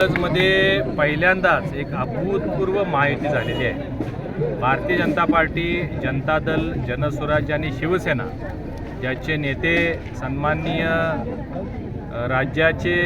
मध्ये पहिल्यांदाच एक अभूतपूर्व महायुती झालेली आहे. भारतीय जनता पार्टी जनता दल जनस्वराज्य आणि शिवसेना ज्याचे नेते सन्माननीय राज्याचे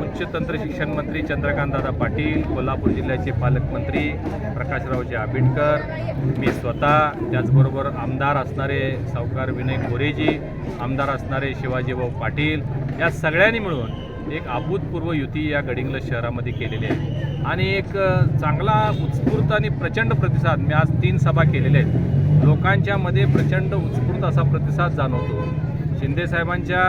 उच्च तंत्र शिक्षण मंत्री चंद्रकांतदादा पाटील कोल्हापूर जिल्ह्याचे पालकमंत्री प्रकाशरावजी आंबेडकर मी स्वतः त्याचबरोबर आमदार असणारे सावकार विनय कोरेजी आमदार असणारे शिवाजीभाऊ पाटील या सगळ्यांनी मिळून एक अभूतपूर्व युती या गडिंग्लज शहरामध्ये केलेली आहे. आणि एक चांगला उत्स्फूर्त आणि प्रचंड प्रतिसाद मी आज तीन सभा केलेल्या आहेत. लोकांच्यामध्ये प्रचंड उत्स्फूर्त असा प्रतिसाद जाणवतो. शिंदेसाहेबांच्या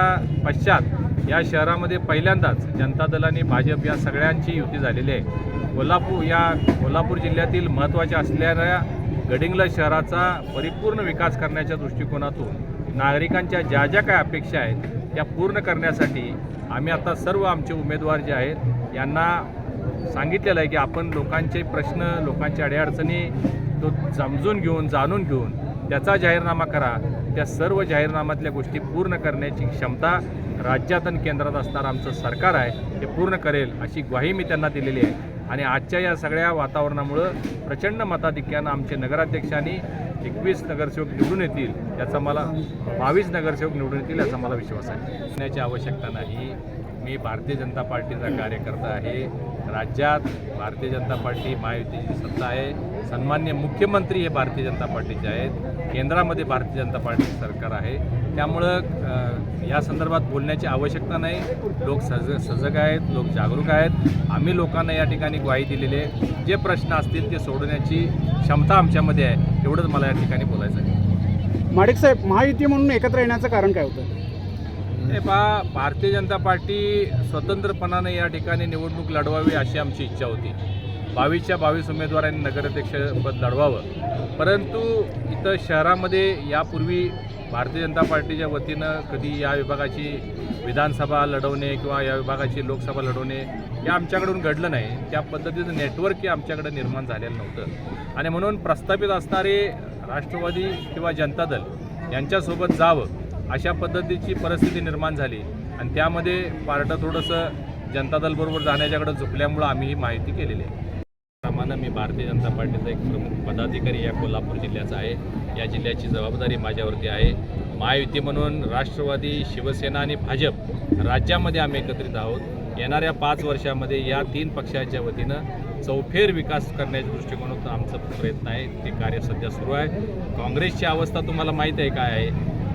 पश्चात या शहरामध्ये पहिल्यांदाच जनता दल आणि भाजप या सगळ्यांची युती झालेली आहे. कोल्हापूर या कोल्हापूर जिल्ह्यातील महत्त्वाच्या असलेल्या गडिंग्लज शहराचा परिपूर्ण विकास करण्याच्या दृष्टिकोनातून नागरिकांच्या ज्या ज्या काय अपेक्षा आहेत त्या पूर्ण करण्यासाठी आम्ही आता सर्व आमचे उमेदवार जे आहेत यांना सांगितलेलं आहे की आपण लोकांचे प्रश्न लोकांच्या अडीअडचणी तो समजून घेऊन जाणून घेऊन त्याचा जाहीरनामा करा. त्या सर्व जाहीरनाम्यातल्या गोष्टी पूर्ण करण्याची क्षमता राज्यात आणि केंद्रात असणारं आमचं सरकार आहे ते पूर्ण करेल अशी ग्वाही मी त्यांना दिलेली आहे. आणि आजच्या या सगळ्या वातावरणामुळं प्रचंड मताधिक्यानं आमचे नगराध्यक्षांनी एकवीस नगरसेवक निवडून येतील याचा मला बावीस नगरसेवक निवडून येतील याचा मला विश्वास आहे. करण्याची आवश्यकता नाही. मी भारतीय जनता पार्टीचा कार्यकर्ता आहे. राज्यात भारतीय जनता पार्टी महायुतीची सत्ता आहे. सन्मान्य मुख्यमंत्री हे भारतीय जनता पार्टीचे आहेत. केंद्रामध्ये भारतीय जनता पार्टीचे सरकार आहे. त्यामुळं या संदर्भात बोलण्याची आवश्यकता नाही. लोक सज सजग आहेत लोक जागरूक आहेत. आम्ही लोकांना या ठिकाणी ग्वाही दिलेली आहे. जे प्रश्न असतील ते सोडवण्याची क्षमता आमच्यामध्ये आहे. एवढंच मला या ठिकाणी बोलायचं आहे. माडिक साहेब महायुती म्हणून एकत्र येण्याचं कारण काय होतं? हे पहा भारतीय जनता पार्टी स्वतंत्रपणाने या ठिकाणी निवडणूक लढवावी अशी आमची इच्छा होती. बावीसच्या बावीस उमेदवारांनी नगराध्यक्षपद लढवावं. परंतु इथं शहरामध्ये यापूर्वी भारतीय जनता पार्टीच्या वतीनं कधी या विभागाची विधानसभा लढवणे किंवा या विभागाची लोकसभा लढवणे हे आमच्याकडून घडलं नाही. त्या पद्धतीचं नेटवर्क हे आमच्याकडे निर्माण झालेलं नव्हतं. आणि म्हणून प्रस्थापित असणारे राष्ट्रवादी किंवा जनता दल यांच्यासोबत जावं अशा पद्धतीची परिस्थिती निर्माण झाली. आणि त्यामध्ये पार्टं थोडंसं जनता दलबरोबर जाण्याच्याकडं झुकल्यामुळं आम्ही ही माहिती केलेली आहे. प्रमाणे मी भारतीय जनता पार्टीचा एक प्रमुख पदाधिकारी या कोल्हापूर जिल्ह्याचा आहे. या जिल्ह्याची जबाबदारी माझ्यावरती आहे. महायुती म्हणून राष्ट्रवादी शिवसेना आणि भाजप राज्यामध्ये आम्ही एकत्रित आहोत. येणाऱ्या पाच वर्षामध्ये या तीन पक्षाच्या वतीनं चौफेर विकास करण्याच्या दृष्टिकोनातून आमचा प्रयत्न आहे. ते कार्य सध्या सुरू आहे. काँग्रेसची अवस्था तुम्हाला माहीत आहे काय आहे?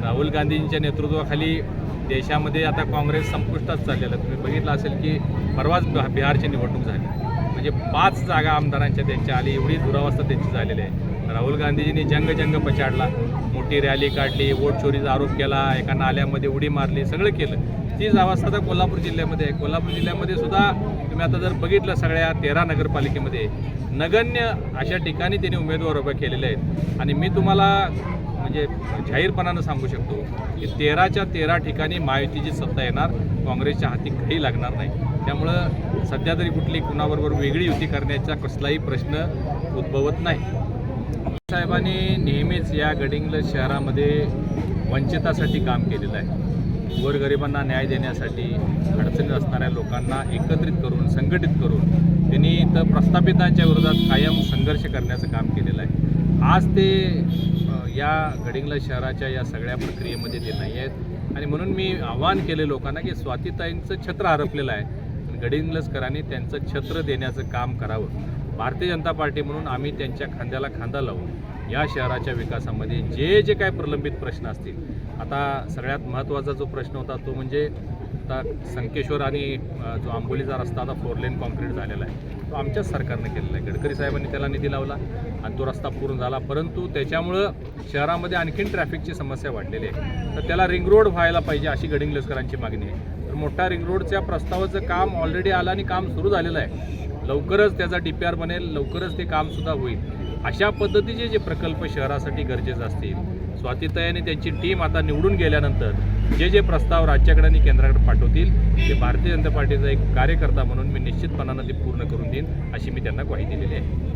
राहुल गांधींच्या नेतृत्वाखाली देशामध्ये आता काँग्रेस संपुष्टात चाललेलं तुम्ही बघितलं असेल की परवाच बिहा- बिहारची निवडणूक झाली. म्हणजे पाच जागा आमदारांच्या त्यांच्या आली एवढी दुरावस्था त्यांची झालेली आहे. राहुल गांधीजींनी जंग जंग पछाडला मोठी रॅली काढली वोट चोरीचा आरोप केला एका नाल्यामध्ये उडी मारली सगळं केलं. तीच अवस्था आता कोल्हापूर जिल्ह्यामध्ये आहे. कोल्हापूर जिल्ह्यामध्ये सुद्धा तुम्ही आता जर बघितलं सगळ्या तेरा नगरपालिकेमध्ये नगण्य अशा ठिकाणी त्यांनी उमेदवार उभे केलेले आहेत. आणि मी तुम्हाला म्हणजे जाहीरपणानं सांगू शकतो की तेराच्या तेरा ठिकाणी महायुतीची सत्ता येणार काँग्रेसच्या हाती काही लागणार नाही. त्यामुळं सध्या तरी कुठली कुणाबरोबर वेगळी युती करण्याचा कसलाही प्रश्न उद्भवत नाही. साहेबांनी नेहमीच या गडिंगल शहरामध्ये वंचितासाठी काम केलेलं आहे. गोरगरिबांना न्याय देण्यासाठी अडचणीत असणाऱ्या लोकांना एकत्रित करून संघटित करून त्यांनी इथं प्रस्थापितांच्या विरोधात कायम संघर्ष करण्याचं काम केलेलं आहे. आज ते या गडिंगला शहराच्या या सगळ्या प्रक्रियेमध्ये ते नाही आहेत. आणि म्हणून मी आवाहन केले लोकांना की स्वातीताईंचं छत्र हरपलेलं आहे. गडिंगलसकरांनी त्यांचं छत्र देण्याचं काम करावं. भारतीय जनता पार्टी म्हणून आम्ही त्यांच्या खांद्याला खांदा लावून या शहराच्या विकासामध्ये जे जे काय प्रलंबित प्रश्न असतील आता सगळ्यात महत्त्वाचा जो प्रश्न होता तो म्हणजे आता संकेश्वर आणि जो आंबोलीचा रस्ता आता फोर लेन कॉन्क्रीट झालेला आहे तो आमच्याच सरकारनं केलेला आहे. गडकरी साहेबांनी त्याला निधी लावला आणि तो रस्ता पूर्ण झाला. परंतु त्याच्यामुळं शहरामध्ये आणखीन ट्रॅफिकची समस्या वाढलेली आहे. तर त्याला रिंग रोड व्हायला पाहिजे अशी गडिंग्लजकरांची मागणी आहे. तर मोठा रिंग रोडच्या प्रस्तावाचं काम ऑलरेडी आलं आणि काम सुरू झालेलं आहे. लवकरच त्याचा डी पी आर बनेल लवकरच ते कामसुद्धा होईल. अशा पद्धतीचे जे प्रकल्प शहरासाठी गरजेचे असतील स्वातीताई त्यांची टीम आता निवडून गेल्यानंतर जे जे प्रस्ताव राज्याकडे आणि केंद्राकडे पाठवतील ते भारतीय जनता पार्टीचा एक कार्यकर्ता म्हणून मी निश्चितपणानं ते पूर्ण करून देईन अशी मी त्यांना ग्वाही दिलेली आहे.